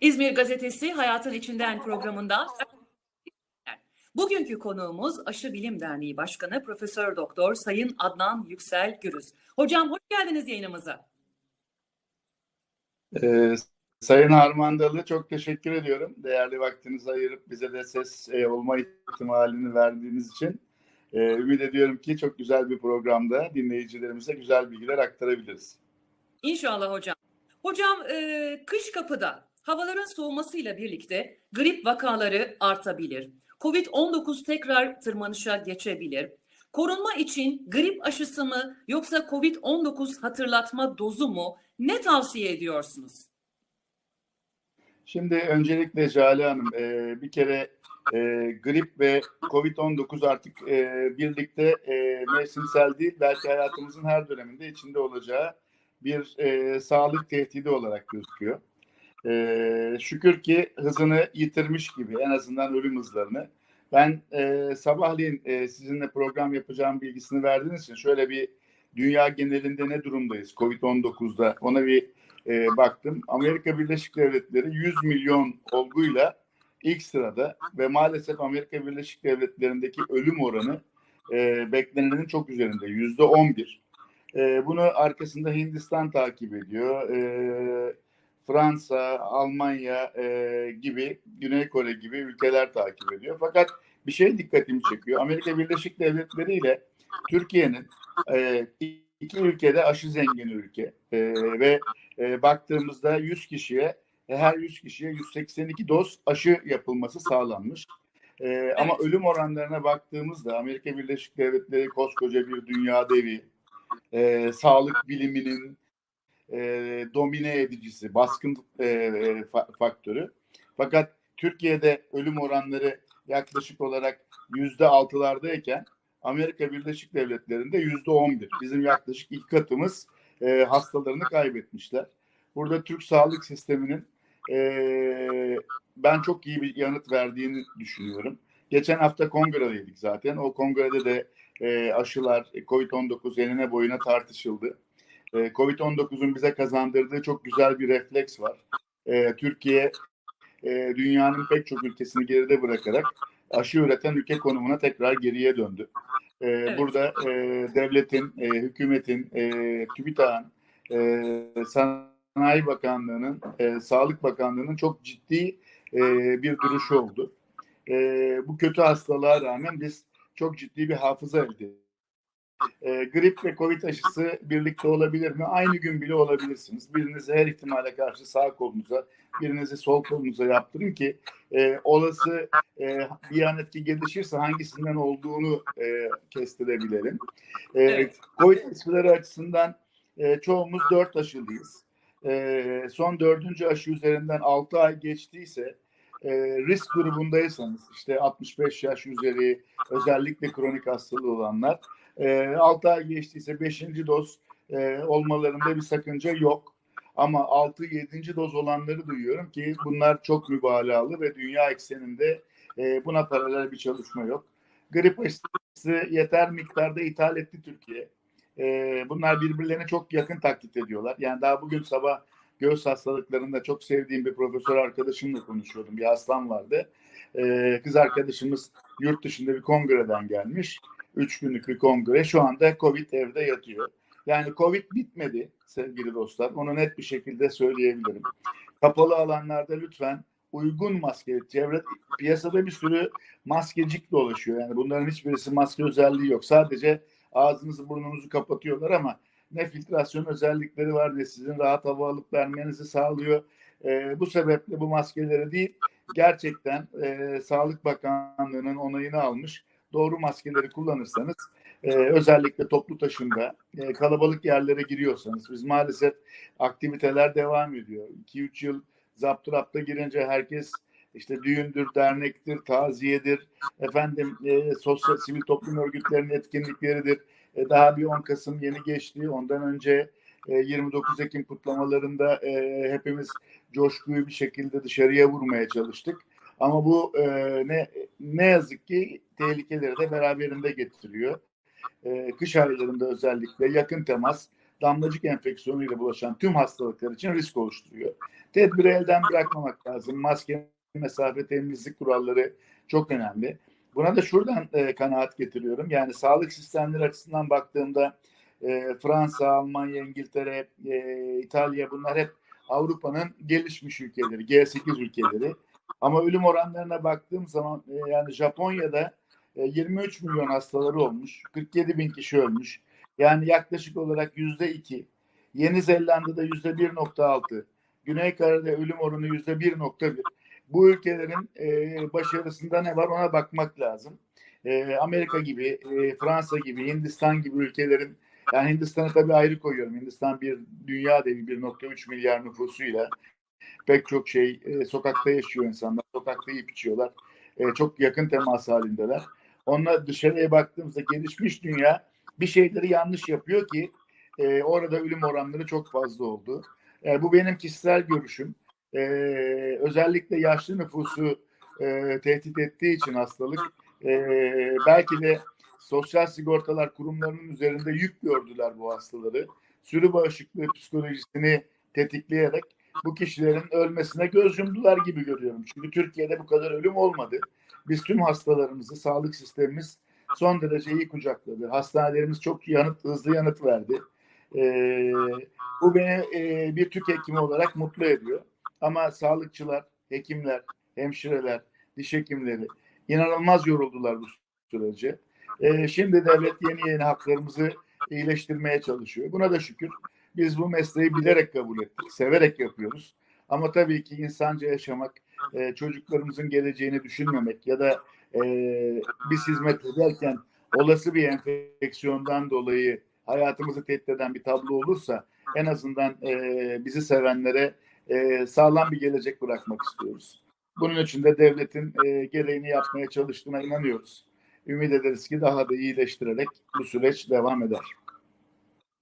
İzmir Gazetesi Hayatın İçinden programından Bugünkü konuğumuz Aşı Bilim Derneği Başkanı Profesör Doktor Sayın Adnan Yüksel Gürüz. Hocam hoş geldiniz yayınımıza. Ee, Sayın Harmandalı çok teşekkür ediyorum. Değerli vaktinizi ayırıp bize de ses e, olma ihtimalini verdiğiniz için. E, ümit ediyorum ki çok güzel bir programda dinleyicilerimize güzel bilgiler aktarabiliriz. İnşallah hocam. Hocam e, kış kapıda havaların soğumasıyla birlikte grip vakaları artabilir. Covid-19 tekrar tırmanışa geçebilir. Korunma için grip aşısı mı yoksa Covid-19 hatırlatma dozu mu? Ne tavsiye ediyorsunuz? Şimdi öncelikle Jale Hanım e, bir kere e, grip ve Covid-19 artık e, birlikte e, mevsimsel değil belki hayatımızın her döneminde içinde olacağı bir e, sağlık tehdidi olarak gözüküyor. E, şükür ki hızını yitirmiş gibi en azından ölüm hızlarını. Ben e, sabahleyin e, sizinle program yapacağım bilgisini verdiğiniz için şöyle bir dünya genelinde ne durumdayız Covid-19'da ona bir e, baktım. Amerika Birleşik Devletleri 100 milyon olguyla ilk sırada ve maalesef Amerika Birleşik Devletleri'ndeki ölüm oranı e, beklenenin çok üzerinde. Yüzde 11. E, bunu arkasında Hindistan takip ediyor. E, Fransa, Almanya e, gibi, Güney Kore gibi ülkeler takip ediyor. Fakat bir şey dikkatimi çekiyor. Amerika Birleşik Devletleri ile Türkiye'nin e, iki ülkede aşı zengin ülke e, ve e, baktığımızda 100 kişiye her 100 kişiye 182 doz aşı yapılması sağlanmış. E, Ama ölüm oranlarına baktığımızda Amerika Birleşik Devletleri koskoca bir dünya devi, e, sağlık biliminin e, domine edicisi, baskın e, fa- faktörü. Fakat Türkiye'de ölüm oranları yaklaşık olarak yüzde altılardayken Amerika Birleşik Devletleri'nde yüzde on bir. Bizim yaklaşık iki katımız e, hastalarını kaybetmişler. Burada Türk sağlık sisteminin e, ben çok iyi bir yanıt verdiğini düşünüyorum. Geçen hafta kongredeydik zaten. O kongrede de e, aşılar COVID-19 enine boyuna tartışıldı. E, COVID-19'un bize kazandırdığı çok güzel bir refleks var. E, Türkiye e, dünyanın pek çok ülkesini geride bırakarak aşı üreten ülke konumuna tekrar geriye döndü. E, Evet. Burada e, devletin, e, hükümetin, e, TÜBİTAK'ın, e, Sanayi Bakanlığı'nın, e, Sağlık Bakanlığı'nın çok ciddi e, bir duruşu oldu. E, bu kötü hastalığa rağmen biz çok ciddi bir hafıza elde ettik. E, grip ve Covid aşısı birlikte olabilir mi? Aynı gün bile olabilirsiniz. Birinizi her ihtimale karşı sağ kolunuza, birinizi sol kolunuza yaptırın ki e, olası e, bir yan etki gelişirse hangisinden olduğunu e, kestirebilelim. E, Evet. Covid aşıları açısından e, çoğumuz dört aşılıyız. E, son dördüncü aşı üzerinden 6 ay geçtiyse e, risk grubundaysanız işte 65 yaş üzeri özellikle kronik hastalığı olanlar e, 6 ay geçtiyse 5. doz e, olmalarında bir sakınca yok. Ama 6-7. doz olanları duyuyorum ki bunlar çok mübalağalı ve dünya ekseninde e, buna paralel bir çalışma yok. Grip aşısı yeter miktarda ithal etti Türkiye. E, bunlar birbirlerine çok yakın taklit ediyorlar. Yani daha bugün sabah göğüs hastalıklarında çok sevdiğim bir profesör arkadaşımla konuşuyordum. Bir hastam vardı. E, kız arkadaşımız yurt dışında bir kongreden gelmiş. Üç günlük bir kongre. Şu anda Covid evde yatıyor. Yani Covid bitmedi sevgili dostlar. Onu net bir şekilde söyleyebilirim. Kapalı alanlarda lütfen uygun maske, çevre piyasada bir sürü maskecik dolaşıyor. Yani bunların hiçbirisi maske özelliği yok. Sadece ağzınızı burnunuzu kapatıyorlar ama ne filtrasyon özellikleri var ne sizin rahat hava alıp vermenizi sağlıyor. Ee, bu sebeple bu maskeleri değil gerçekten e, Sağlık Bakanlığı'nın onayını almış doğru maskeleri kullanırsanız e, özellikle toplu taşımda e, kalabalık yerlere giriyorsanız biz maalesef aktiviteler devam ediyor. 2-3 yıl zapturapta girince herkes işte düğündür, dernektir, taziyedir, efendim e, sosyal sivil toplum örgütlerinin etkinlikleridir. E, daha bir 10 Kasım yeni geçti. Ondan önce e, 29 Ekim kutlamalarında e, hepimiz coşkuyu bir şekilde dışarıya vurmaya çalıştık. Ama bu e, ne ne yazık ki tehlikeleri de beraberinde getiriyor. E, kış aylarında özellikle yakın temas damlacık enfeksiyonuyla bulaşan tüm hastalıklar için risk oluşturuyor. Tedbiri elden bırakmamak lazım. Maske, mesafe, temizlik kuralları çok önemli. Buna da şuradan e, kanaat getiriyorum. Yani sağlık sistemleri açısından baktığımda e, Fransa, Almanya, İngiltere, e, İtalya bunlar hep Avrupa'nın gelişmiş ülkeleri, G8 ülkeleri. Ama ölüm oranlarına baktığım zaman e, yani Japonya'da 23 milyon hastaları olmuş, 47 bin kişi ölmüş. Yani yaklaşık olarak yüzde iki. Yeni Zelanda'da yüzde 1.6. Güney Kore'de ölüm oranı yüzde 1.1. Bu ülkelerin e, başarısında ne var ona bakmak lazım. E, Amerika gibi, e, Fransa gibi, Hindistan gibi ülkelerin yani Hindistan'ı tabii ayrı koyuyorum. Hindistan bir dünya devi 1.3 milyar nüfusuyla pek çok şey e, sokakta yaşıyor insanlar. Sokakta yiyip içiyorlar. E, çok yakın temas halindeler. Onunla dışarıya baktığımızda gelişmiş dünya bir şeyleri yanlış yapıyor ki e, orada ölüm oranları çok fazla oldu. E, bu benim kişisel görüşüm. E, özellikle yaşlı nüfusu e, tehdit ettiği için hastalık e, belki de sosyal sigortalar kurumlarının üzerinde yük gördüler bu hastaları. Sürü bağışıklığı psikolojisini tetikleyerek bu kişilerin ölmesine göz yumdular gibi görüyorum. Çünkü Türkiye'de bu kadar ölüm olmadı. Biz tüm hastalarımızı, sağlık sistemimiz son derece iyi kucakladı. Hastanelerimiz çok yanıt, hızlı yanıt verdi. Ee, bu beni e, bir Türk hekimi olarak mutlu ediyor. Ama sağlıkçılar, hekimler, hemşireler, diş hekimleri inanılmaz yoruldular bu sürece. Ee, şimdi devlet yeni yeni haklarımızı iyileştirmeye çalışıyor. Buna da şükür biz bu mesleği bilerek kabul ettik, severek yapıyoruz. Ama tabii ki insanca yaşamak, e, çocuklarımızın geleceğini düşünmemek ya da e, biz hizmet ederken olası bir enfeksiyondan dolayı hayatımızı tehdit eden bir tablo olursa en azından e, bizi sevenlere e, sağlam bir gelecek bırakmak istiyoruz. Bunun için de devletin e, gereğini yapmaya çalıştığına inanıyoruz. Ümit ederiz ki daha da iyileştirerek bu süreç devam eder.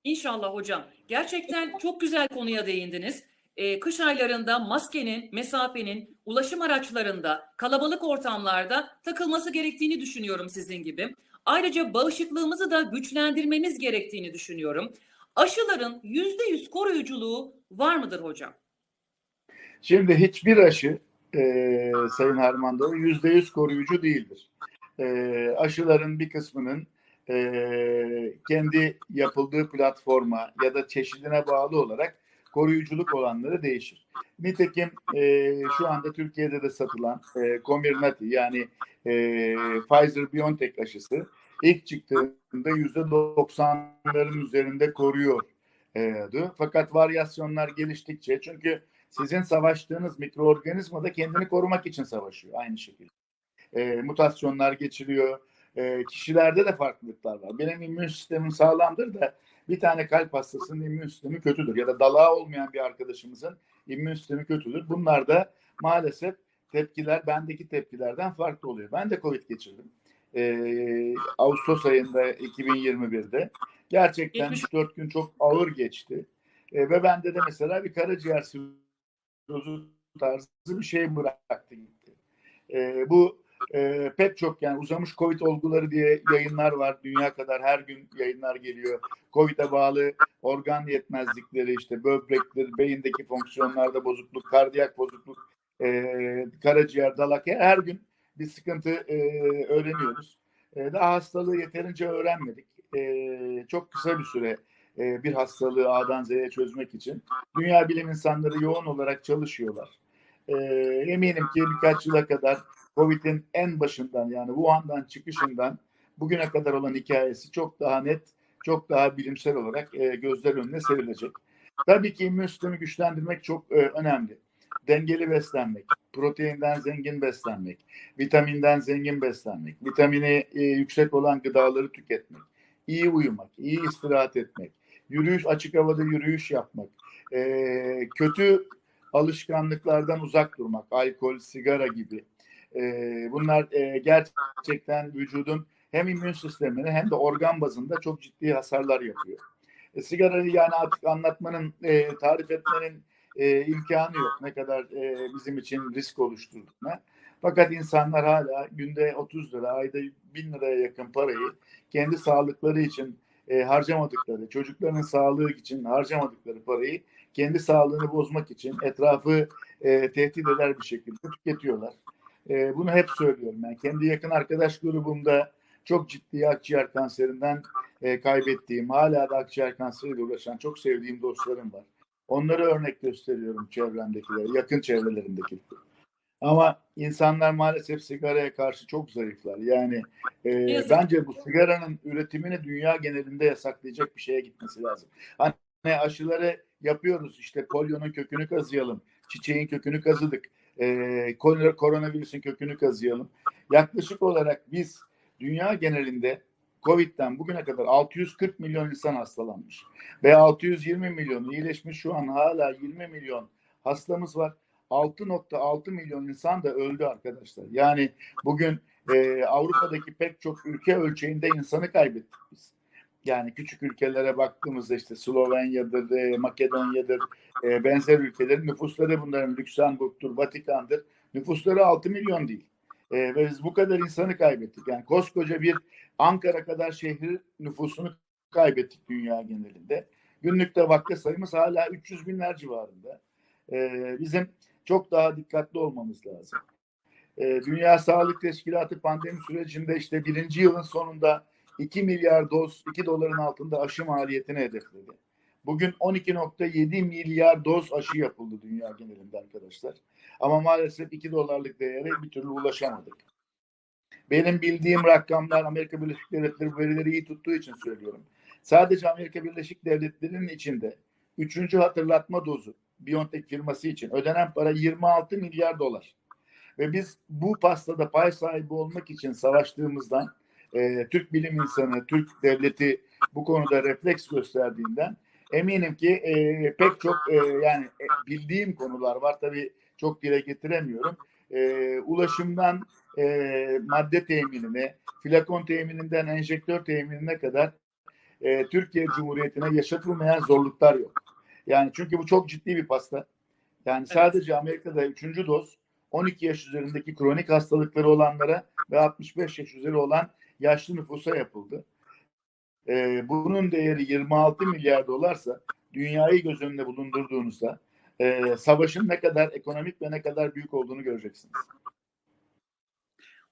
İnşallah hocam. Gerçekten çok güzel konuya değindiniz. Ee, kış aylarında maskenin, mesafenin, ulaşım araçlarında, kalabalık ortamlarda takılması gerektiğini düşünüyorum sizin gibi. Ayrıca bağışıklığımızı da güçlendirmemiz gerektiğini düşünüyorum. Aşıların %100 koruyuculuğu var mıdır hocam? Şimdi hiçbir aşı e, Sayın Harmandoğlu yüzde yüz koruyucu değildir. E, aşıların bir kısmının e, kendi yapıldığı platforma ya da çeşidine bağlı olarak koruyuculuk olanları değişir. Nitekim e, şu anda Türkiye'de de satılan e, Comirnaty yani e, Pfizer-BioNTech aşısı ilk çıktığında yüzde 90'ların üzerinde koruyor. E, fakat varyasyonlar geliştikçe çünkü sizin savaştığınız mikroorganizma da kendini korumak için savaşıyor aynı şekilde. E, mutasyonlar geçiriyor. E, kişilerde de farklılıklar var. Benim immün sistemim sağlamdır da bir tane kalp hastasının immün sistemi kötüdür. Ya da dalağı olmayan bir arkadaşımızın immün sistemi kötüdür. Bunlar da maalesef tepkiler bendeki tepkilerden farklı oluyor. Ben de Covid geçirdim. E, Ağustos ayında 2021'de. Gerçekten 3-4 gün çok ağır geçti. E, ve bende de mesela bir karaciğer sirrozu tarzı bir şey bıraktı gitti. E, bu e, pek çok yani uzamış Covid olguları diye yayınlar var. Dünya kadar her gün yayınlar geliyor. Covid'e bağlı organ yetmezlikleri işte böbrekler, beyindeki fonksiyonlarda bozukluk, kardiyak bozukluk, e, karaciğer, dalak her gün bir sıkıntı e, öğreniyoruz. E, daha hastalığı yeterince öğrenmedik. E, çok kısa bir süre e, bir hastalığı A'dan Z'ye çözmek için dünya bilim insanları yoğun olarak çalışıyorlar. E, eminim ki birkaç yıla kadar Covid'in en başından yani Wuhan'dan çıkışından bugüne kadar olan hikayesi çok daha net, çok daha bilimsel olarak e, gözler önüne serilecek. Tabii ki immün sistemi güçlendirmek çok e, önemli. Dengeli beslenmek, proteinden zengin beslenmek, vitaminden zengin beslenmek, vitamini e, yüksek olan gıdaları tüketmek, iyi uyumak, iyi istirahat etmek, yürüyüş açık havada yürüyüş yapmak, e, kötü alışkanlıklardan uzak durmak, alkol, sigara gibi. E, bunlar e, gerçekten vücudun hem immün sistemine hem de organ bazında çok ciddi hasarlar yapıyor. E, sigarayı yani artık anlatmanın, e, tarif etmenin e, imkanı yok. Ne kadar bizim için risk oluşturduğuna. Fakat insanlar hala günde 30 lira, ayda 1000 liraya yakın parayı kendi sağlıkları için harcamadıkları, çocukların sağlığı için harcamadıkları parayı kendi sağlığını bozmak için etrafı e, tehdit eder bir şekilde tüketiyorlar. E, bunu hep söylüyorum. Yani kendi yakın arkadaş grubumda çok ciddi akciğer kanserinden e, kaybettiğim, hala da akciğer kanseriyle uğraşan çok sevdiğim dostlarım var. Onları örnek gösteriyorum çevremdekilere, yakın çevrelerindeki. Ama insanlar maalesef sigaraya karşı çok zayıflar. Yani e, Yazık. bence bu sigaranın üretimini dünya genelinde yasaklayacak bir şeye gitmesi lazım. Hani aşıları yapıyoruz işte polyonun kökünü kazıyalım, çiçeğin kökünü kazıdık, e, kor- koronavirüsün kökünü kazıyalım. Yaklaşık olarak biz dünya genelinde Covid'den bugüne kadar 640 milyon insan hastalanmış ve 620 milyon iyileşmiş şu an hala 20 milyon hastamız var. 6.6 milyon insan da öldü arkadaşlar. Yani bugün e, Avrupa'daki pek çok ülke ölçeğinde insanı kaybettik biz. Yani küçük ülkelere baktığımızda işte Slovenya'dır, e, Makedonya'dır, e, benzer ülkelerin nüfusları bunların Lüksemburg'tur, Vatikan'dır. Nüfusları 6 milyon değil. E, ve biz bu kadar insanı kaybettik. Yani koskoca bir Ankara kadar şehir nüfusunu kaybettik dünya genelinde. Günlükte vaka sayımız hala 300 binler civarında. Bizim çok daha dikkatli olmamız lazım. Dünya Sağlık Teşkilatı pandemi sürecinde işte birinci yılın sonunda 2 milyar doz 2 doların altında aşı maliyetini hedefledi. Bugün 12.7 milyar doz aşı yapıldı dünya genelinde arkadaşlar. Ama maalesef 2 dolarlık değere bir türlü ulaşamadık. Benim bildiğim rakamlar Amerika Birleşik Devletleri verileri iyi tuttuğu için söylüyorum. Sadece Amerika Birleşik Devletleri'nin içinde 3. hatırlatma dozu BioNTech firması için ödenen para 26 milyar dolar. Ve biz bu pastada pay sahibi olmak için savaştığımızdan e, Türk bilim insanı, Türk devleti bu konuda refleks gösterdiğinden eminim ki e, pek çok e, yani e, bildiğim konular var tabii çok dile getiremiyorum. E, ulaşımdan e, madde teminine, flakon temininden enjektör teminine kadar e, Türkiye Cumhuriyeti'ne yaşatılmayan zorluklar yok. Yani çünkü bu çok ciddi bir pasta. Yani sadece Amerika'da 3. doz 12 yaş üzerindeki kronik hastalıkları olanlara ve 65 yaş üzeri olan yaşlı nüfusa yapıldı. Ee, bunun değeri 26 milyar dolarsa dünyayı göz önünde bulundurduğunuzda e, savaşın ne kadar ekonomik ve ne kadar büyük olduğunu göreceksiniz.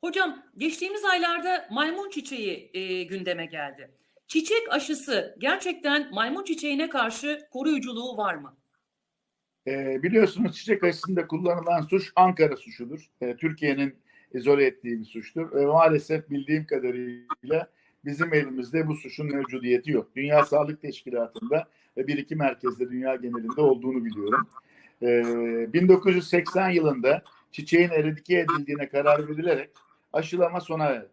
Hocam geçtiğimiz aylarda maymun çiçeği e, gündeme geldi. Çiçek aşısı gerçekten maymun çiçeğine karşı koruyuculuğu var mı? E, biliyorsunuz çiçek aşısında kullanılan suç Ankara suçudur. E, Türkiye'nin izole ettiği bir suçtur. E, maalesef bildiğim kadarıyla bizim elimizde bu suçun mevcudiyeti yok. Dünya Sağlık Teşkilatı'nda ve bir iki merkezde dünya genelinde olduğunu biliyorum. E, 1980 yılında çiçeğin eradike edildiğine karar verilerek aşılama sona erdi.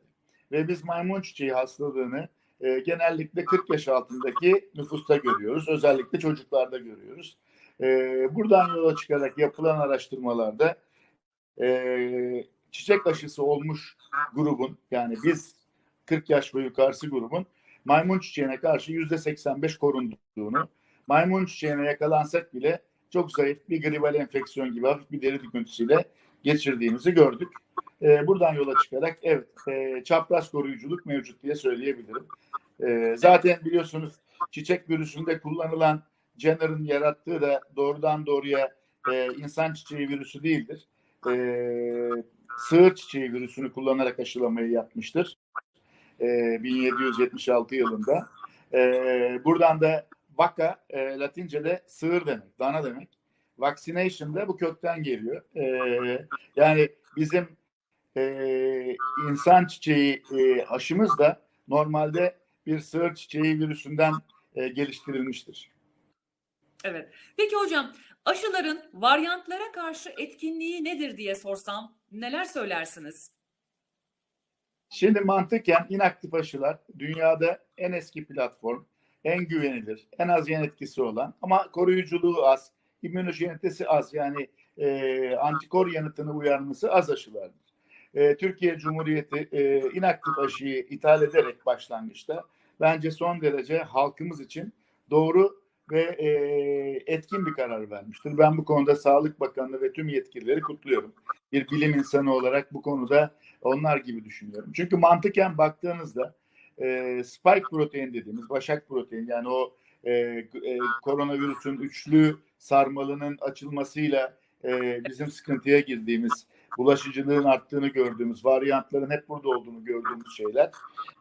Ve biz maymun çiçeği hastalığını e, genellikle 40 yaş altındaki nüfusta görüyoruz. Özellikle çocuklarda görüyoruz. E, buradan yola çıkarak yapılan araştırmalarda e, çiçek aşısı olmuş grubun yani biz 40 yaş ve yukarısı grubun maymun çiçeğine karşı yüzde 85 korunduğunu, maymun çiçeğine yakalansak bile çok zayıf bir gribal enfeksiyon gibi hafif bir deri döküntüsüyle geçirdiğimizi gördük. E, buradan yola çıkarak evet e, çapraz koruyuculuk mevcut diye söyleyebilirim. E, zaten biliyorsunuz çiçek virüsünde kullanılan Jenner'ın yarattığı da doğrudan doğruya e, insan çiçeği virüsü değildir. E, sığır çiçeği virüsünü kullanarak aşılamayı yapmıştır. E, 1776 yılında. E, buradan da vaka e, Latince'de sığır demek, dana demek. Vaccination da bu kökten geliyor. E, yani bizim e, insan çiçeği e, aşımız da normalde bir sığır çiçeği virüsünden e, geliştirilmiştir. Evet. Peki hocam aşıların varyantlara karşı etkinliği nedir diye sorsam neler söylersiniz? Şimdi mantıken inaktif aşılar dünyada en eski platform, en güvenilir, en az yan etkisi olan ama koruyuculuğu az, immünojenitesi az yani e, antikor yanıtını uyarması az aşılardır. E, Türkiye Cumhuriyeti e, inaktif aşıyı ithal ederek başlangıçta bence son derece halkımız için doğru ve e, etkin bir karar vermiştir. Ben bu konuda Sağlık Bakanlığı ve tüm yetkilileri kutluyorum. Bir bilim insanı olarak bu konuda onlar gibi düşünüyorum. Çünkü mantıken baktığınızda e, spike protein dediğimiz başak protein yani o e, e, koronavirüsün üçlü sarmalının açılmasıyla e, bizim sıkıntıya girdiğimiz bulaşıcılığın arttığını gördüğümüz, varyantların hep burada olduğunu gördüğümüz şeyler.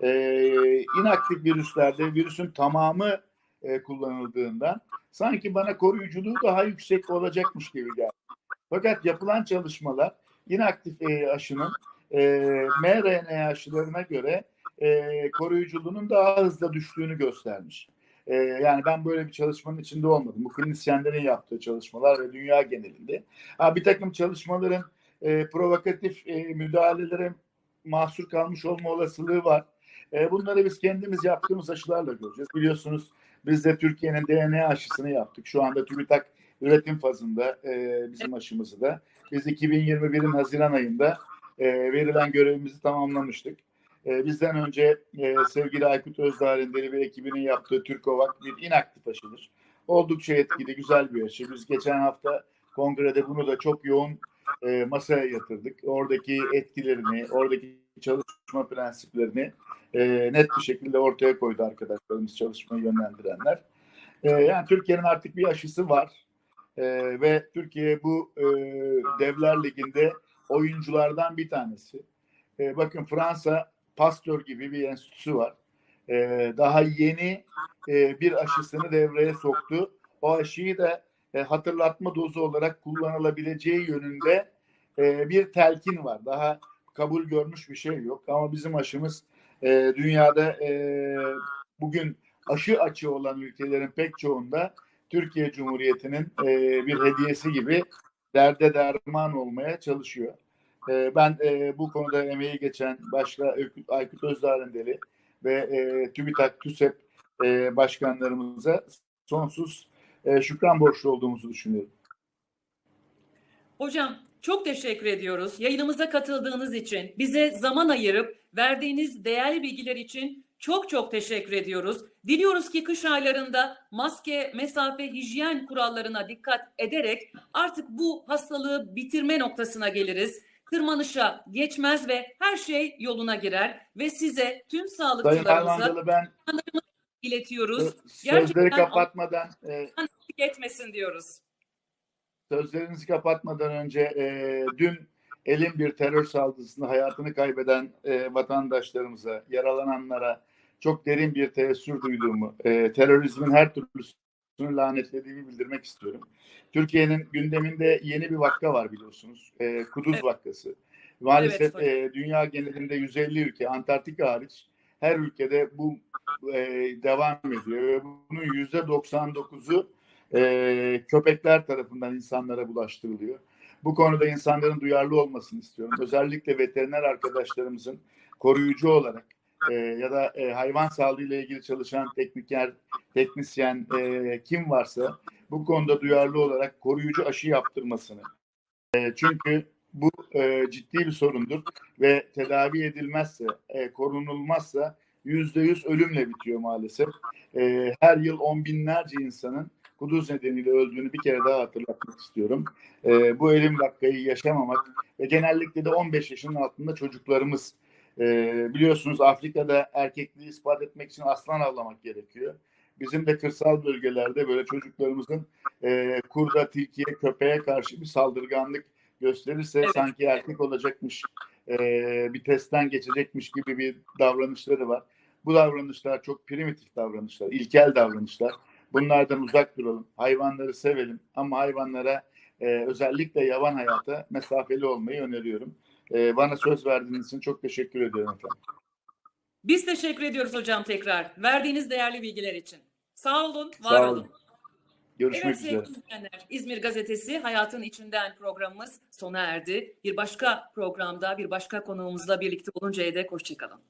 E, inaktif virüslerde virüsün tamamı e, kullanıldığından sanki bana koruyuculuğu daha yüksek olacakmış gibi geldi. Fakat yapılan çalışmalar inaktif e, aşının e, mRNA aşılarına göre e, koruyuculuğunun daha hızlı düştüğünü göstermiş. E, yani ben böyle bir çalışmanın içinde olmadım. Bu klinisyenlerin yaptığı çalışmalar ve dünya genelinde. Ha, bir takım çalışmaların e, provokatif e, müdahalelere mahsur kalmış olma olasılığı var. E, bunları biz kendimiz yaptığımız aşılarla göreceğiz. Biliyorsunuz biz de Türkiye'nin DNA aşısını yaptık. Şu anda TÜBİTAK üretim fazında e, bizim aşımızı da. Biz 2021'in Haziran ayında e, verilen görevimizi tamamlamıştık. E, bizden önce e, sevgili Aykut Özdağ'ın ve ekibinin yaptığı Türkovak bir inaktif aşıdır. Oldukça etkili, güzel bir aşı. Biz geçen hafta kongrede bunu da çok yoğun e, masaya yatırdık. Oradaki etkilerini, oradaki çalışma prensiplerini e, net bir şekilde ortaya koydu arkadaşlarımız çalışmayı yönlendirenler. E, yani Türkiye'nin artık bir aşısı var e, ve Türkiye bu e, Devler Ligi'nde oyunculardan bir tanesi. E, bakın Fransa Pasteur gibi bir enstitüsü var. E, daha yeni e, bir aşısını devreye soktu. O aşıyı da e, hatırlatma dozu olarak kullanılabileceği yönünde e, bir telkin var. Daha kabul görmüş bir şey yok. Ama bizim aşımız e, dünyada e, bugün aşı açığı olan ülkelerin pek çoğunda Türkiye Cumhuriyeti'nin e, bir hediyesi gibi derde derman olmaya çalışıyor. E, ben e, bu konuda emeği geçen başta Aykut, Özdarendeli ve e, TÜBİTAK, TÜSEP e, başkanlarımıza sonsuz e, şükran borçlu olduğumuzu düşünüyorum. Hocam çok teşekkür ediyoruz. Yayınımıza katıldığınız için, bize zaman ayırıp verdiğiniz değerli bilgiler için çok çok teşekkür ediyoruz. Diliyoruz ki kış aylarında maske, mesafe, hijyen kurallarına dikkat ederek artık bu hastalığı bitirme noktasına geliriz. Tırmanışa geçmez ve her şey yoluna girer ve size tüm sağlıkçılarımıza ben iletiyoruz. sözleri Gerçekten kapatmadan e, Etmesin diyoruz. Sözlerinizi kapatmadan önce e, dün elin bir terör saldırısında hayatını kaybeden e, vatandaşlarımıza, yaralananlara çok derin bir teessür duyduğumu, e, terörizmin her türlüsünü lanetlediğimi bildirmek istiyorum. Türkiye'nin gündeminde yeni bir vakka var biliyorsunuz. E, Kuduz Evet. vakkası. Maalesef Evet, e, dünya genelinde 150 ülke, Antarktika hariç her ülkede bu e, devam ediyor bunun yüzde 99'u e, köpekler tarafından insanlara bulaştırılıyor. Bu konuda insanların duyarlı olmasını istiyorum. Özellikle veteriner arkadaşlarımızın koruyucu olarak e, ya da e, hayvan sağlığı ile ilgili çalışan tekniker, teknisyen e, kim varsa bu konuda duyarlı olarak koruyucu aşı yaptırmasını. E, çünkü bu e, ciddi bir sorundur ve tedavi edilmezse, e, korunulmazsa yüzde yüz ölümle bitiyor maalesef. E, her yıl on binlerce insanın kuduz nedeniyle öldüğünü bir kere daha hatırlatmak istiyorum. E, bu elim vakayı yaşamamak ve genellikle de 15 yaşının altında çocuklarımız e, biliyorsunuz Afrika'da erkekliği ispat etmek için aslan avlamak gerekiyor. Bizim de kırsal bölgelerde böyle çocuklarımızın e, kurda, tilkiye, köpeğe karşı bir saldırganlık gösterirse Evet. sanki erkek olacakmış, e, bir testten geçecekmiş gibi bir davranışları var. Bu davranışlar çok primitif davranışlar, ilkel davranışlar. Bunlardan uzak duralım. Hayvanları sevelim ama hayvanlara e, özellikle yaban hayata mesafeli olmayı öneriyorum. E, bana söz verdiğiniz için çok teşekkür ediyorum efendim. Biz teşekkür ediyoruz hocam tekrar. Verdiğiniz değerli bilgiler için. Sağ olun, var Sağ olun. olun. Görüşmek Evet üzere. izleyenler, İzmir Gazetesi Hayatın İçinden programımız sona erdi. Bir başka programda, bir başka konuğumuzla birlikte oluncaya dek hoşçakalın.